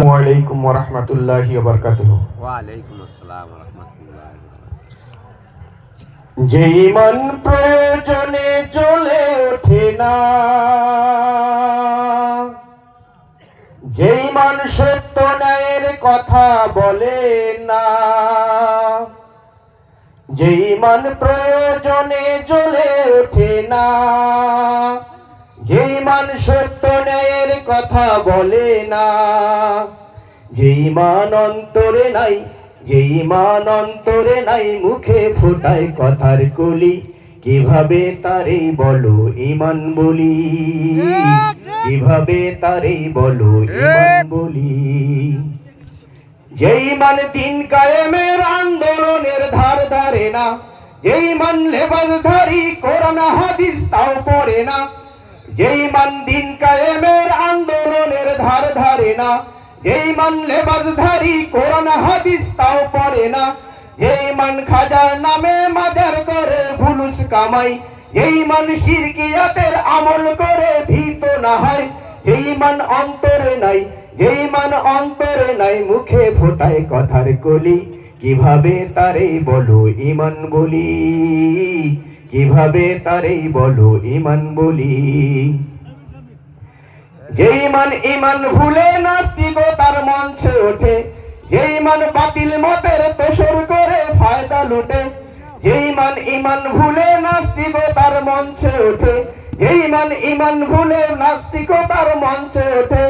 আসসালামু আলাইকুম ওয়া রাহমাতুল্লাহি ওয়া বারাকাতুহু ওয়ালাইকুম আসসালাম রহমতুল্লাহ যেই মন প্রয়োজনে চলে ওঠে না। যেই মন সত্য ন্যায়ের কথা বলে না। যেই মন প্রয়োজনে চলে ওঠে না। যেই মান সত্য ন্যায়ের কথা বলে না। যেই মান অন্তরে নাই যেই মান অন্তরে নাই মুখে ফোটায় কথার কলি। কীভাবে তারে বলো ইমান বলি? কীভাবে তারে বলো ইমান বলি? যেই মান দিন কায়েমের আন্দোলনের ধার ধারে না যেই মান লেবাসধারী কোরআন হাদিস তাও পড়ে না যেই মান দিন কায়েমের আন্দোলনের ধার ধারে না, যেই মান লেবাসধারী কোরআন হাদিস তাও পড়ে না, যেই মান খাজার নামে মাজার করে ভুলুস কামাই, যেই মান শিরকিয়াতের আমল করে ভীত না হয়, যেই মান অন্তরে নাই, যেই মান অন্তরে নাই মুখে ফোটায় কথার কলি, কীভাবে তারে বলো ইমান বলি কীভাবে তারে বলো ইমান বলি? যেই মান ইমান ভুলে নাস্তিকতার মঞ্চে ওঠে, যেই মান বাতিল মতের তোষর করে ফায়দা লুটে, যেই মান ইমান ভুলে নাস্তিকতার মঞ্চে ওঠে, যেই মান ইমান ভুলে নাস্তিকতার মঞ্চে ওঠে,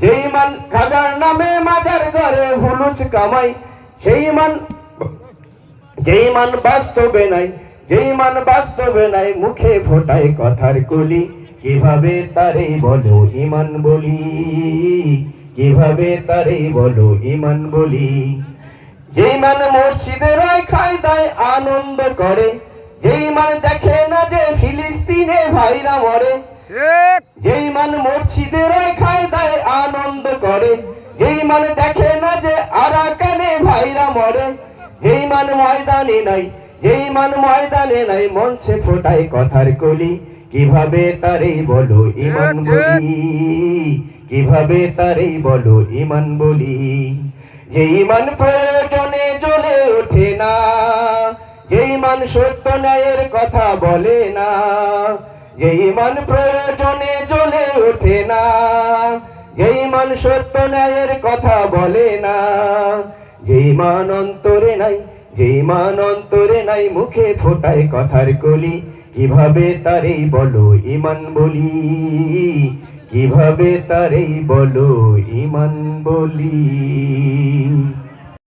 যেই মান খাজার নামে মাজার ঘরে ভুলুচ কামাই, সেই মান যেই মান বাস্তবে নাই যেই মান বাস্তবে নাই মুখে ফোটায় কথার কলি। কীভাবে তারে বলো ইমান বলি? কীভাবে তারে বলো ইমান বলি? যেই মান মসজিদের খায় দায় আনন্দ করে যেই মান দেখে না যে ফিলিস্তিনে ভাইরা মরে ঠিক যেই মান মসজিদের খায় দায় আনন্দ করে যেই মান দেখে না যে আরাকানে ভাইরা মরে যেই মান ময়দানে নাই যেই মান ময়দানে নাই মঞ্চে ফোটায় কথার কলি। কীভাবে তারে বলো ইমান বলি? কীভাবে তারে বলো ইমান বলি? যেই মান প্রয়োজনে জ্বলে ওঠে না যেই মান সত্য ন্যায়ের কথা বলে না যেই মান প্রয়োজনে জ্বলে ওঠে না যেই মান সত্য ন্যায়ের কথা বলে না যেই মান অন্তরে নাই যেই মান অন্তরে নাই মুখে ফোটায় কথার কলি। কীভাবে তারেই বলো ইমান বলি? কীভাবে তারেই বলো ইমান বলি?